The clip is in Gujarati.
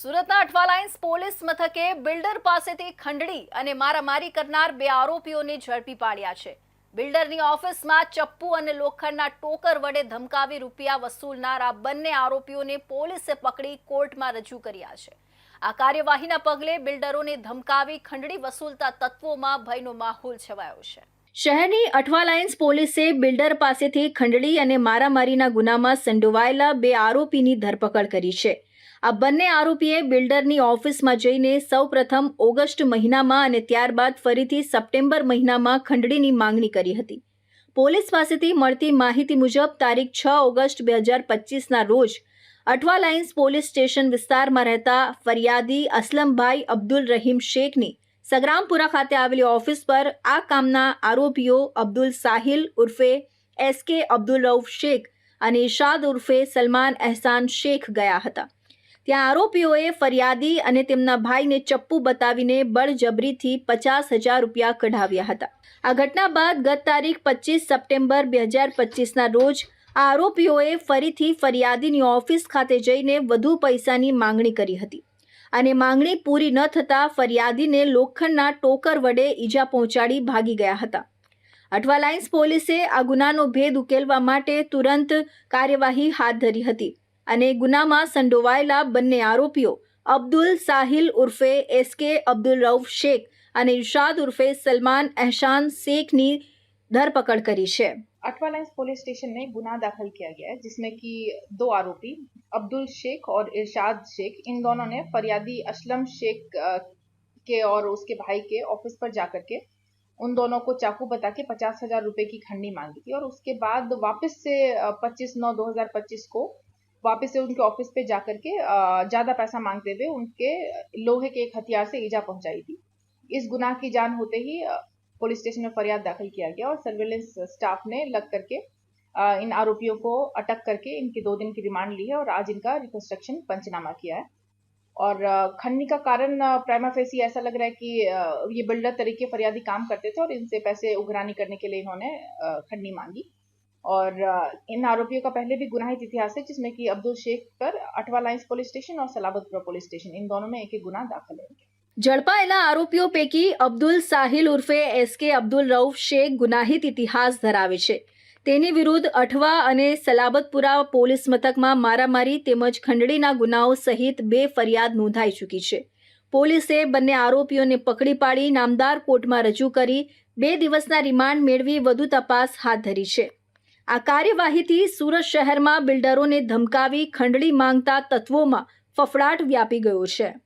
સુરતના અઠવા લાઇન્સ પોલીસ મથકે બિલ્ડર પાસેથી ખંડણી અને મારામારી કરનાર બે આરોપીઓને ઝડપી પાડ્યા છે. બિલ્ડરની ઓફિસમાં ચપ્પુ અને લોખંડના ટોકર વડે ધમકાવી રૂપિયા વસૂલનાર આ બંને આરોપીઓને પોલીસે પકડી કોર્ટમાં રજૂ કર્યા છે. આ કાર્યવાહીના પગલે બિલ્ડરોને ધમકાવી ખંડણી વસૂલતા તત્વોમાં ભયનો માહોલ છવાયો છે. શહેરની અઠવા લાયન્સ પોલીસે બિલ્ડર પાસેથી ખંડણી અને મારામારીના ગુનામાં સંડોવાયેલા બે આરોપીની ધરપકડ કરી છે. આ બંને આરોપીએ બિલ્ડરની ઓફિસમાં જઈને સૌપ્રથમ ઓગસ્ટ મહિનામાં અને ત્યારબાદ ફરીથી સપ્ટેમ્બર મહિનામાં ખંડણીની માંગણી કરી હતી. પોલીસ પાસેથી મળતી માહિતી મુજબ તારીખ છ ઓગસ્ટ બે હજાર પચીસના રોજ અઠવા લાઇન્સ પોલીસ સ્ટેશન વિસ્તારમાં રહેતા ફરિયાદી અસલમભાઈ અબ્દુલ રહીમ શેખની સગ્રામપુરા ખાતે આવેલી ઓફિસ પર આ કામના આરોપીઓ અબ્દુલ સાહિલ ઉર્ફે એસ કે અબ્દુલ રઉફ શેખ અને ઇશાદ ઉર્ફે સલમાન અહેસાન શેખ ગયા હતા. ત્યાં આરોપીઓએ ફરિયાદી અને તેમના ભાઈને ચપ્પુ બતાવીને બળજબરીથી પચાસ હજાર રૂપિયા કઢાવ્યા હતા. આ ઘટના બાદ ગત તારીખ પચીસ સપ્ટેમ્બર બે હજાર પચીસના રોજ આ આરોપીઓએ ફરીથી ફરિયાદીની ઓફિસ ખાતે જઈને વધુ પૈસાની માંગણી કરી હતી. અને માંગણી પૂરી ન થતાં ફરિયાદીને લોખંડના ટોકર વડે ઈજા પહોંચાડી ભાગી ગયા હતા. અઠવાલાઇન્સ પોલીસે આ ગુનાનો ભેદ ઉકેલવા માટે તુરંત કાર્યવાહી હાથ ધરી હતી અને ગુનામાં સંડોવાયેલા બંને આરોપીઓ અબ્દુલ સાહિલ ઉર્ફે એસ કે અબ્દુલ રઉફ શેખ અને ઇરશાદ ઉર્ફે સલમાન અહેશાન શેખની धरपकड़ करी છે अठवालाइंस पुलिस स्टेशन में गुना दाखिल किया गया है, जिसमें कि दो आरोपी, अब्दुल शेख और इरशाद शेख, इन दोनों ने फरियादी असलम शेख के और उसके भाई के ऑफ़िस पर जाकर के उन दोनों को चाकू बता के पचास हज़ार रुपए की खंडनी मांगी थी और उसके बाद वापस से पच्चीस नौ दो हज़ार पच्चीस को वापस से उनके ऑफ़िस पे जाकर के ज़्यादा पैसा मांगते हुए उनके लोहे के एक हथियार से ईजा पहुंचाई थी। इस गुनाह की जान होते ही पुलिस स्टेशन में फरियाद दाखिल किया गया और सर्विलेंस स्टाफ ने लग करके इन आरोपियों को अटक करके इनकी दो दिन की रिमांड ली है और आज इनका रिकंस्ट्रक्शन पंचनामा किया है। और खंडनी का कारण प्राइमा फेसी ऐसा लग रहा है कि ये बिल्डर तरीके फरियादी काम करते थे और इनसे पैसे उघरानी करने के लिए इन्होंने खंडनी मांगी। और इन आरोपियों का पहले भी गुनाहित इतिहास है, जिसमें कि अब्दुल शेख पर अठवा लाइन्स पुलिस स्टेशन और सलाबतपुरा पुलिस स्टेशन, इन दोनों में एक एक गुना दाखिल है। ઝડપાયેલા આરોપીઓ પૈકી અબ્દુલ સાહિલ ઉર્ફે એસ કે અબ્દુલ રઉફ શેખ ગુનાહિત ઇતિહાસ ધરાવે છે. તેની વિરુદ્ધ અઠવા અને સલાબતપુરા પોલીસ મથકમાં મારામારી તેમજ ખંડણીના ગુનાઓ સહિત બે ફરિયાદ નોંધાઈ ચૂકી છે. પોલીસે બંને આરોપીઓને પકડી પાડી નામદાર કોર્ટમાં રજૂ કરી બે દિવસના રિમાન્ડ મેળવી વધુ તપાસ હાથ ધરી છે. આ કાર્યવાહીથી સુરત શહેરમાં બિલ્ડરોને ધમકાવી ખંડણી માંગતા તત્વોમાં ફફડાટ વ્યાપી ગયો છે.